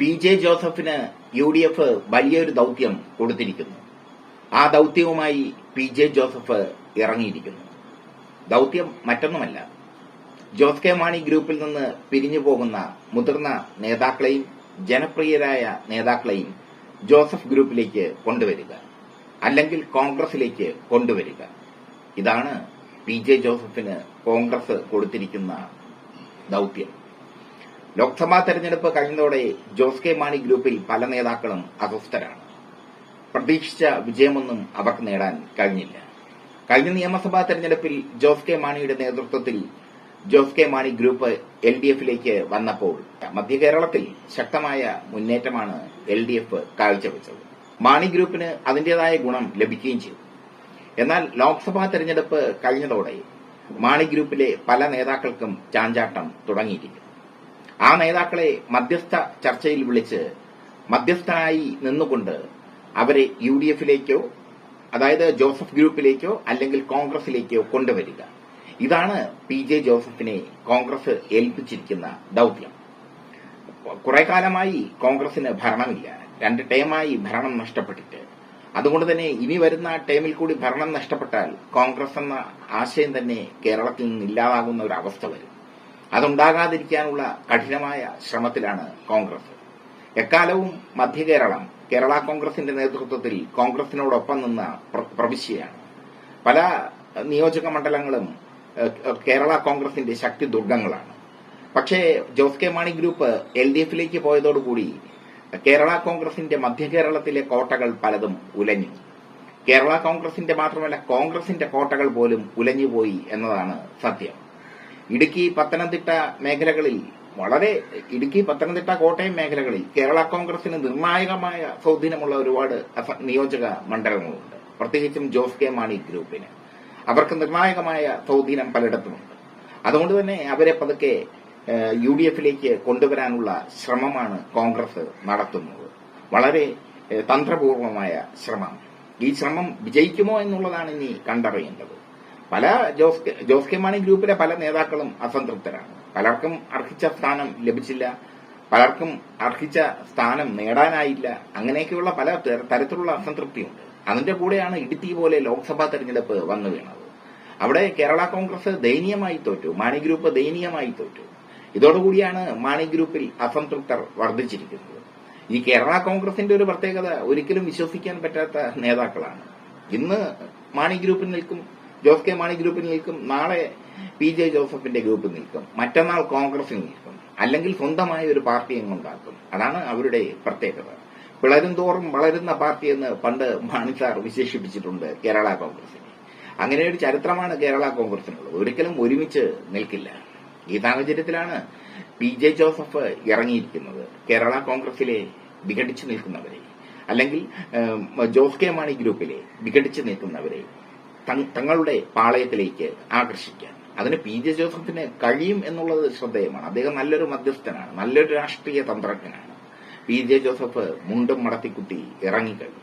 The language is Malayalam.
പി ജെ ജോസഫിന് യു ഡി എഫ് വലിയൊരു ദൗത്യം കൊടുത്തിരിക്കുന്നു. ആ ദൗത്യവുമായി പി ജെ ജോസഫ് ഇറങ്ങിയിരിക്കുന്നു. ദൗത്യം മറ്റൊന്നുമല്ല. ജോസ് കെ മാണി ഗ്രൂപ്പിൽ നിന്ന് പിരിഞ്ഞു പോകുന്ന മുതിർന്ന നേതാക്കളെയും ജനപ്രിയരായ നേതാക്കളെയും ജോസഫ് ഗ്രൂപ്പിലേക്ക് കൊണ്ടുവരിക അല്ലെങ്കിൽ കോൺഗ്രസിലേക്ക് കൊണ്ടുവരിക. ഇതാണ് പി ജെ ജോസഫിന് കോൺഗ്രസ് കൊടുത്തിരിക്കുന്ന ദൌത്യം. ലോക്സഭാ തെരഞ്ഞെടുപ്പ് കഴിഞ്ഞതോടെ ജോസ് കെ മാണി ഗ്രൂപ്പിൽ പല നേതാക്കളും അസ്വസ്ഥരാണ്. പ്രതീക്ഷിച്ച വിജയമൊന്നും അവർക്ക് നേടാൻ കഴിഞ്ഞില്ല. കഴിഞ്ഞ നിയമസഭാ തെരഞ്ഞെടുപ്പിൽ ജോസ് കെ മാണിയുടെ നേതൃത്വത്തിൽ Jose K Mani group L D എഫിലേക്ക് വന്നപ്പോൾ മധ്യകേരളത്തിൽ ശക്തമായ മുന്നേറ്റമാണ് എൽ ഡി എഫ് കാഴ്ചവെച്ചത്. മാണി ഗ്രൂപ്പിന് അതിന്റേതായ ഗുണം ലഭിക്കുകയും ചെയ്തു. എന്നാൽ ലോക്സഭാ തെരഞ്ഞെടുപ്പ് കഴിഞ്ഞതോടെ മാണി ഗ്രൂപ്പിലെ പല നേതാക്കൾക്കും ചാഞ്ചാട്ടം തുടങ്ങിയിരിക്കുന്നു. ആ നേതാക്കളെ മധ്യസ്ഥ ചർച്ചയിൽ വിളിച്ച് മധ്യസ്ഥനായി നിന്നുകൊണ്ട് അവരെ യു ഡി എഫിലേക്കോ അതായത് ജോസഫ് ഗ്രൂപ്പിലേക്കോ അല്ലെങ്കിൽ കോൺഗ്രസിലേക്കോ കൊണ്ടുവരിക. ഇതാണ് പി ജെ ജോസഫിനെ കോൺഗ്രസ് ഏൽപ്പിച്ചിരിക്കുന്ന ദൌത്യം. കുറെ കാലമായി കോൺഗ്രസിന് ഭരണമില്ല. രണ്ട് ടേമായി ഭരണം നഷ്ടപ്പെട്ടിട്ട്. അതുകൊണ്ട് തന്നെ ഇനി വരുന്ന ടേമിൽ കൂടി ഭരണം നഷ്ടപ്പെട്ടാൽ കോൺഗ്രസ് എന്ന ആശയം തന്നെ കേരളത്തിൽ നിന്ന് ഇല്ലാതാകുന്ന ഒരു അവസ്ഥ വരും. അതുണ്ടാകാതിരിക്കാനുള്ള കഠിനമായ ശ്രമത്തിലാണ് കോൺഗ്രസ്. എക്കാലവും മധ്യകേരളം കേരള കോൺഗ്രസിന്റെ നേതൃത്വത്തിൽ കോൺഗ്രസിനോടൊപ്പം നിന്ന പ്ര- പ്രവിശ്യയാണ്. പല നിയോജക മണ്ഡലങ്ങളും കേരള കോൺഗ്രസിന്റെ ശക്തി ദുർഗങ്ങളാണ്. പക്ഷേ Jose K Mani group L D എഫിലേക്ക് പോയതോടുകൂടി കേരള കോൺഗ്രസിന്റെ മധ്യകേരളത്തിലെ കോട്ടകൾ പലതും ഉലഞ്ഞു. കേരള കോൺഗ്രസിന്റെ മാത്രമല്ല കോൺഗ്രസിന്റെ കോട്ടകൾ പോലും ഉലഞ്ഞുപോയി എന്നതാണ് സത്യം. ഇടുക്കി പത്തനംതിട്ട മേഖലകളിൽ വളരെ ഇടുക്കി പത്തനംതിട്ട കോട്ടയം മേഖലകളിൽ കേരള കോൺഗ്രസിന് നിർണായകമായ സ്വാധീനമുള്ള ഒരുപാട് നിയോജക മണ്ഡലങ്ങളുണ്ട്. പ്രത്യേകിച്ചും ജോസ് കെ മാണി ഗ്രൂപ്പിന്. അവർക്ക് നിർണായകമായ സ്വാധീനം പലയിടത്തുമുണ്ട്. അതുകൊണ്ട് തന്നെ അവരെ പതുക്കെ യു ഡി എഫിലേക്ക് കൊണ്ടുവരാനുള്ള ശ്രമമാണ് കോൺഗ്രസ് നടത്തുന്നത്. വളരെ തന്ത്രപൂർവമായ ശ്രമം. ഈ ശ്രമം വിജയിക്കുമോ എന്നുള്ളതാണ് ഇനി കണ്ടറിയേണ്ടത്. പല ജോസ് ജോസ് കെ മാണി ഗ്രൂപ്പിലെ പല നേതാക്കളും അസംതൃപ്തരാണ്. പലർക്കും അർഹിച്ച സ്ഥാനം ലഭിച്ചില്ല. പലർക്കും അർഹിച്ച സ്ഥാനം നേടാനായില്ല. അങ്ങനെയൊക്കെയുള്ള പല തര- തരത്തിലുള്ള അസംതൃപ്തിയുണ്ട്. അതിന്റെ കൂടെയാണ് ഇടുത്തി പോലെ ലോക്സഭാ തെരഞ്ഞെടുപ്പ് വന്നു വീണത്. അവിടെ കേരള കോൺഗ്രസ് ദയനീയമായി തോറ്റു. മാണി ഗ്രൂപ്പ് ദയനീയമായി തോറ്റു. ഇതോടുകൂടിയാണ് മാണി ഗ്രൂപ്പിൽ അസംതൃപ്തർ വർദ്ധിച്ചിരിക്കുന്നത്. ഈ കേരള കോൺഗ്രസിന്റെ ഒരു പ്രത്യേകത ഒരിക്കലും വിശ്വസിക്കാൻ പറ്റാത്ത നേതാക്കളാണ്. ഇന്ന് മാണി ഗ്രൂപ്പിൽ നിൽക്കും ജോസ് കെ മാണി ഗ്രൂപ്പിൽ നിൽക്കും നാളെ പി ജെ ജോസഫിന്റെ ഗ്രൂപ്പിൽ നിൽക്കും മറ്റന്നാൾ കോൺഗ്രസിൽ നിൽക്കും അല്ലെങ്കിൽ സ്വന്തമായ ഒരു പാർട്ടി ഉണ്ടാക്കും. അതാണ് അവരുടെ പ്രത്യേകത. പിളരും തോറും വളരുന്ന പാർട്ടി എന്ന് പണ്ട് മാണി സാർ വിശേഷിപ്പിച്ചിട്ടുണ്ട് കേരള കോൺഗ്രസിനെ. അങ്ങനെ ഒരു ചരിത്രമാണ് കേരള കോൺഗ്രസിനുള്ളത്. ഒരിക്കലും ഒരുമിച്ച് നിൽക്കില്ല. ഈ സാഹചര്യത്തിലാണ് പി ജെ ജോസഫ് ഇറങ്ങിയിരിക്കുന്നത്. കേരള കോൺഗ്രസിലെ വിഘടിച്ചു നിൽക്കുന്നവരെ അല്ലെങ്കിൽ ജോസ് കെ മാണി ഗ്രൂപ്പിലെ വിഘടിച്ചു നിൽക്കുന്നവരെ. തങ്ങളുടെ പാളയത്തിലേക്ക് ആകർഷിക്കാൻ. അതിന് പി ജെ ജോസഫിന് കഴിയും എന്നുള്ളത് ശ്രദ്ധേയമാണ്. അദ്ദേഹം നല്ലൊരു മധ്യസ്ഥനാണ് നല്ലൊരു രാഷ്ട്രീയ തന്ത്രജ്ഞനാണ്. പി ജെ ജോസഫ് മുണ്ടും മടത്തിക്കുട്ടി ഇറങ്ങിക്കഴിഞ്ഞു.